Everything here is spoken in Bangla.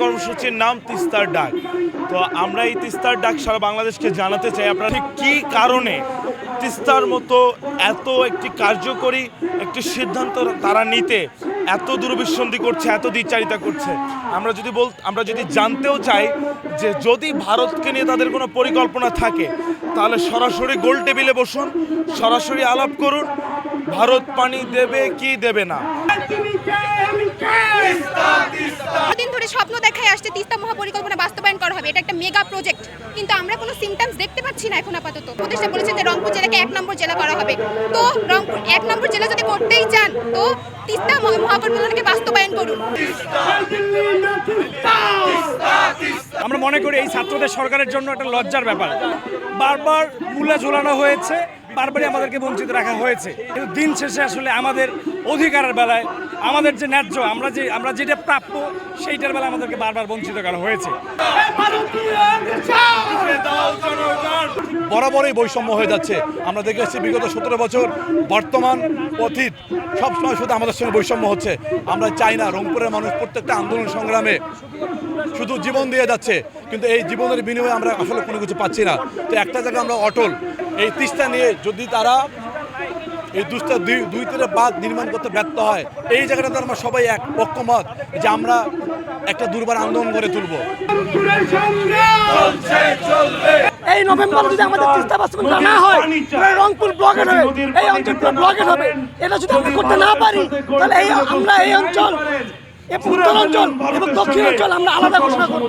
কর্মসূচির নাম তিস্তার ডাক। তো আমরা এই তিস্তার ডাক সারা বাংলাদেশকে জানাতে চাই। আপনারা ঠিক কী কারণে তিস্তার মতো এত একটি কার্যকরী একটি সিদ্ধান্ত তারা নিতে এত দুরভিসন্ধি করছে, এত দ্বিচারিতা করছে? আমরা যদি বল আমরা যদি জানতেও চাই যে যদি ভারতকে নিয়ে তাদের কোনো পরিকল্পনা থাকে, তাহলে সরাসরি গোল টেবিলে বসুন, সরাসরি আলাপ করুন, ভারত পানি দেবে কি দেবে না? আসছে তিস্তা মহাপরিকল্পনা বাস্তবায়ন করা হবে, এটা একটা মেগা প্রজেক্ট কিন্তু আমরা কোনো সিমটমস দেখতে পাচ্ছি না এখন আপাতত। উপদেষ্টা বলেছেন যে রংপুর জেলাকে এক নম্বর জেলা করা হবে। তো রংপুর এক নম্বর জেলা যদি করতেই চান, তো তিস্তা মহা- মহাপরিকল্পনাকে বাস্তবায়ন করুন। আমরা মনে করি এই ছাত্রদের সরকারের জন্য একটা লজ্জার ব্যাপার। বারবার মূল্যা ঝোলানো হয়েছে। বারবারই আমাদেরকে বঞ্চিত রাখা হয়েছে। কিন্তু দিন শেষে আসলে আমাদের অধিকারের বেলায়, আমাদের যে ন্যায্য, আমরা যে, আমরা যেটা প্রাপ্য, সেইটার বেলায় আমাদেরকে বারবার বঞ্চিত করা হয়েছে। বরাবরই বৈষম্য হয়ে যাচ্ছে। আমরা দেখে এসেছি বিগত সতেরো বছর বর্তমান অতীত, সবসময় শুধু আমাদের সঙ্গে বৈষম্য হচ্ছে। আমরা চাই না রংপুরের মানুষ প্রত্যেকটা আন্দোলন সংগ্রামে শুধু জীবন দিয়ে যাচ্ছে, কিন্তু এই জীবনের বিনিময়ে আমরা আসলে কোনো কিছু পাচ্ছি না। তো একটা জায়গায় আমরা অটল, এই তিস্তা নিয়ে যদি তারা এই দুষ্টা দুই দুই তীরে বাঁধ নির্মাণ করতে ব্যর্থ হয়, এই জায়গাটাতে আমরা সবাই এক পক্ষমত যে আমরা একটা দুর্বার আন্দোলন করে তুলব। নভেম্বর যদি আমাদের তিস্তা বাস্তবায়ন করা না হয় তাহলে রংপুর ব্লকেট হবে এই অঞ্চল পুরো ব্লকেট হবে। এটা যদি আমরা করতে না পারি তাহলে এই আমরা এই অঞ্চল এই উত্তর অঞ্চল এবং দক্ষিণ অঞ্চল আমরা আলাদা ঘোষণা করব।